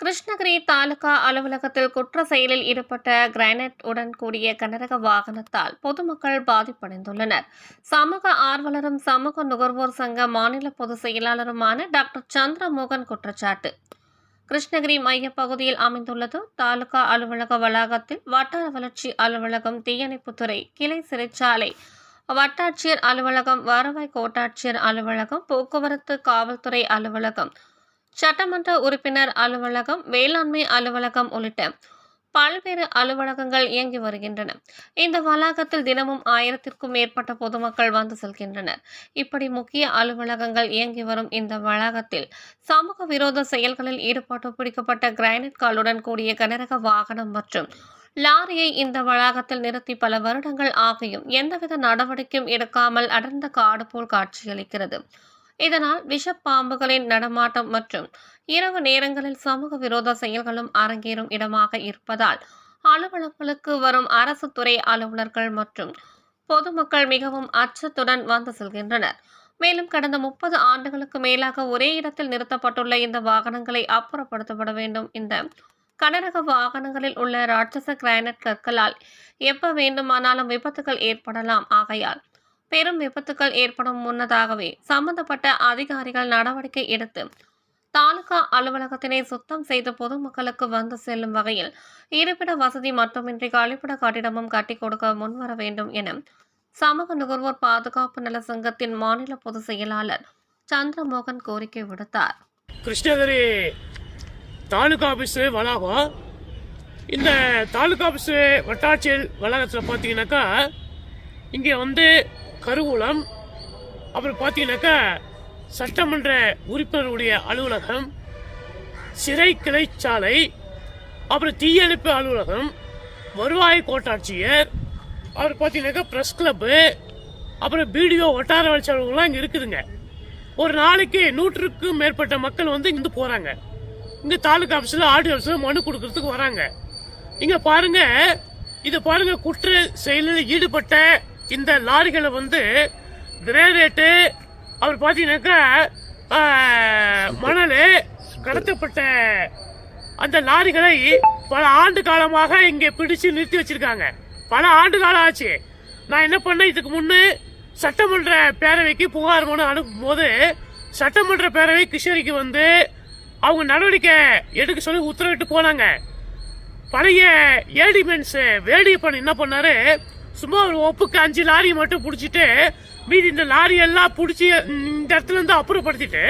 கிருஷ்ணகிரி தாலுகா அலுவலகத்தில் குற்ற செயலில் ஈடுபட்ட கிரானைட் உடன் கூடிய கனரக வாகனத்தால் பொதுமக்கள் பாதிப்படைந்துள்ளனர். சமூக ஆர்வலரும் சமூக நுகர்வோர் சங்க மாநில பொதுச் செயலாளருமான டாக்டர் சந்திரமோகன் குற்றச்சாட்டு. கிருஷ்ணகிரி மையப்பகுதியில் அமைந்துள்ளது. தாலுகா அலுவலக வளாகத்தில் வட்டார வளர்ச்சி அலுவலகம் தீயணைப்புத்துறை கிளை சிறைச்சாலை வட்டாட்சியர் அலுவலகம் வருவாய் கோட்டாட்சியர் அலுவலகம் போக்குவரத்து காவல்துறை அலுவலகம் சட்டமன்ற உறுப்பினர் அலுவலகம் வேளாண்மை அலுவலகம் உள்ளிட்ட பல்வேறு அலுவலகங்கள் இயங்கி வருகின்றன. இந்த வளாகத்தில் தினமும் ஆயிரத்திற்கும் மேற்பட்ட பொதுமக்கள் வந்து செல்கின்றனர். இப்படி முக்கிய அலுவலகங்கள் இயங்கி வரும் இந்த வளாகத்தில் சமூக விரோத செயல்களில் ஈடுபட்டு பிடிக்கப்பட்ட கிரானைட் காலுடன் கூடிய கனரக வாகனம் மற்றும் லாரியை இந்த வளாகத்தில் நிறுத்தி பல வருடங்கள் ஆகியும் எந்தவித நடவடிக்கையும் எடுக்காமல் அடர்ந்த காடு போல் காட்சியளிக்கிறது. இதனால் விஷப்பாம்புகளின் நடமாட்டம் மற்றும் இரவு நேரங்களில் சமூக விரோத செயல்களும் அரங்கேறும் இடமாக இருப்பதால் அலுவலர்களுக்கு வரும் அரசு துறை அலுவலர்கள் மற்றும் பொதுமக்கள் மிகவும் அச்சத்துடன் வந்து செல்கின்றனர். மேலும் கடந்த முப்பது ஆண்டுகளுக்கு மேலாக ஒரே இடத்தில் நிறுத்தப்பட்டுள்ள இந்த வாகனங்களை அப்புறப்படுத்தப்பட வேண்டும். இந்த கனரக வாகனங்களில் உள்ள ராட்சச கிரானைட் கற்களால் எப்ப வேண்டுமானாலும் விபத்துகள் ஏற்படலாம். ஆகையால் பெரும் விபத்துக்கள் ஏற்படும் முன்னதாகவே சம்பந்தப்பட்ட அதிகாரிகள் நடவடிக்கை எடுத்து தாலுகா அலுவலகத்தினை சுத்தம் செய்து பொதுமக்களுக்கு வந்து செல்லும் வகையில் இருப்பிட வசதி மட்டுமின்றி கழிப்பிட கட்டிடமும் கட்டி கொடுக்க முன்வர வேண்டும் என சமூக நுகர்வோர் பாதுகாப்பு நல சங்கத்தின் மாநில பொதுச் செயலாளர் சந்திரமோகன் கோரிக்கை விடுத்தார். கிருஷ்ணகிரி தாலுகா ஆஃபீஸு வளாகம். இந்த தாலுகா ஆஃபீஸு வட்டாட்சியர் வளாகத்தில் பார்த்தீங்கன்னாக்கா இங்கே வந்து கருவூலம். அப்புறம் பார்த்தீங்கன்னாக்கா சட்டமன்ற உறுப்பினருடைய அலுவலகம் சிறை கிளைச்சாலை அப்புறம் தீயணைப்பு அலுவலகம் வருவாய் கோட்டாட்சியர் அப்புறம் பார்த்தீங்கன்னாக்கா ப்ரெஸ் கிளப்பு அப்புறம் பிடிஓ வட்டார வளர்ச்சி அலுவலகம்லாம் இங்கே இருக்குதுங்க. ஒரு நாளைக்கு நூற்றுக்கும் மேற்பட்ட மக்கள் வந்து இங்கே போகிறாங்க இங்கே தாலுகா ஆஃபீஸில் ஆர்டி ஆஃபீஸில் மனு கொடுக்கறதுக்கு வராங்க. இங்கே பாருங்கள் இதை பாருங்கள் குற்ற செயலில் ஈடுபட்ட இந்த லாரிகளை வந்து கிரேனேட்டு அவர் பார்த்தீங்கன்னாக்கா மணல் கடத்தப்பட்ட அந்த லாரிகளை பல ஆண்டு காலமாக இங்கே பிடிச்சு நிறுத்தி வச்சிருக்காங்க. பல ஆண்டு காலம் ஆச்சு. நான் என்ன பண்ணேன்? இதுக்கு முன்னு சட்டமன்ற பேரவைக்கு புகார் மனு அனுப்பும் போது சட்டமன்ற பேரவை கிருஷ்ணகிரிக்கு வந்து அவங்க நடவடிக்கை எடுக்க சொல்லி உத்தரவிட்டு போனாங்க. பழைய ஏடிமென்ஸ் வேடியப்பன் என்ன பண்ணாரு? சும்மா ஒரு ஒப்புக்கு அஞ்சு லாரி மட்டும் பிடிச்சிட்டு மீதி இந்த லாரி எல்லாம் பிடிச்சி இந்த இடத்துல இருந்து அப்புறப்படுத்திட்டு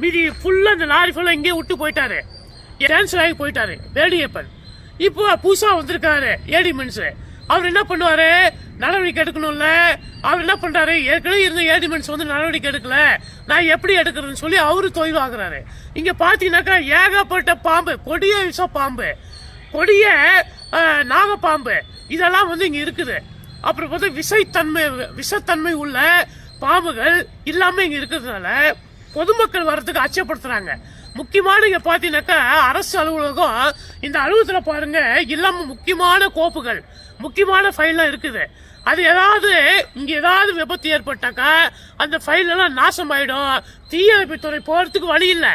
மீதி ஃபுல்லாக இந்த லாரி ஃபுல்லாக இங்கே விட்டு போயிட்டாரு. கேன்சல் ஆகி போயிட்டாரு. வேடியப்பன் இப்போ புதுசாக வந்திருக்காரு ஏடி மென்ஸு அவர் என்ன பண்ணுவாரு? நடவடிக்கை எடுக்கணும்ல. அவர் என்ன பண்றாரு? ஏற்கனவே இருந்த ஏடிமென்ட்ஸ் வந்து நடவடிக்கை எடுக்கல. நான் எப்படி எடுக்கிறதுன்னு சொல்லி அவரு தொய்வாகிறாரு. இங்க பாத்தீங்கன்னாக்கா ஏகப்பட்ட பாம்பு கொடிய விஷ பாம்பு. கொடிய அஹ், நாகப்பாம்பு. இதெல்லாம் வந்து இங்கே இருக்குது. அப்புறம் வந்து விஷத்தன்மை விஷத்தன்மை உள்ள பாம்புகள் இல்லாமல் இங்கே இருக்கிறதுனால பொதுமக்கள் வர்றதுக்கு அச்சப்படுத்துறாங்க. முக்கியமான இங்கே பார்த்தீங்கன்னாக்கா அரசு அலுவலகம் இந்த அலுவலகத்தில் பாருங்க இல்லாமல் முக்கியமான கோப்புகள் முக்கியமான ஃபைல்லாம் இருக்குது. அது ஏதாவது இங்கே ஏதாவது விபத்து ஏற்பட்டாக்கா அந்த ஃபைலெல்லாம் நாசம் ஆயிடும் தீயணைப்புத்துறை போகிறதுக்கு வழி இல்லை.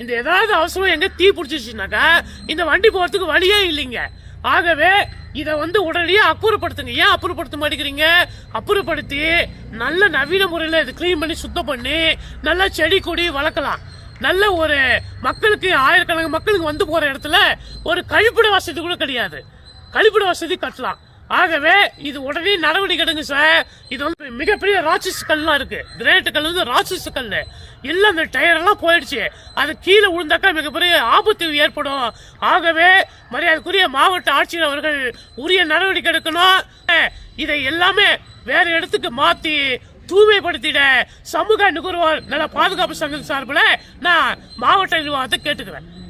இந்த ஏதாவது அவசரம் எங்கே தீ பிடிச்சிச்சுனாக்கா இந்த வண்டி போகிறதுக்கு வழியே இல்லைங்க. ஆகவே இதை வந்து உடனடியே அப்புறப்படுத்துங்க. ஏன் அப்புறப்படுத்த மாட்டேங்கிறீங்க அப்புறப்படுத்தி நல்ல நவீன முறையில் இது க்ளீன் பண்ணி சுத்தம் பண்ணி நல்லா செடி கொடி வளர்க்கலாம். நல்ல ஒரு மக்களுக்கு ஆயிரக்கணக்கான மக்களுக்கு வந்து போகிற இடத்துல ஒரு கழிப்பிட வசதி கூட கிடையாது. கழிப்பிட வசதி கட்டலாம். ஆகவே இது உடனே நடவடிக்கை எடுங்க சார். இது வந்து மிகப்பெரிய ராட்சஸ் கல்லாம் இருக்கு. கிரேட்டு கல் வந்து ராட்சஸ் கல் எல்லாம் அந்த டயர் எல்லாம் போயிடுச்சு. அது கீழே விழுந்தாக்கா மிகப்பெரிய ஆபத்து ஏற்படும். ஆகவே மரியாதைக்குரிய மாவட்ட ஆட்சியர் அவர்கள் உரிய நடவடிக்கை எடுக்கணும். இதை எல்லாமே வேற இடத்துக்கு மாத்தி தூய்மைப்படுத்திட சமூக நுகர்வோர் நல பாதுகாப்பு சங்கம் சார்பில் நான் மாவட்ட நிர்வாகத்தை கேட்டுக்கிறேன்.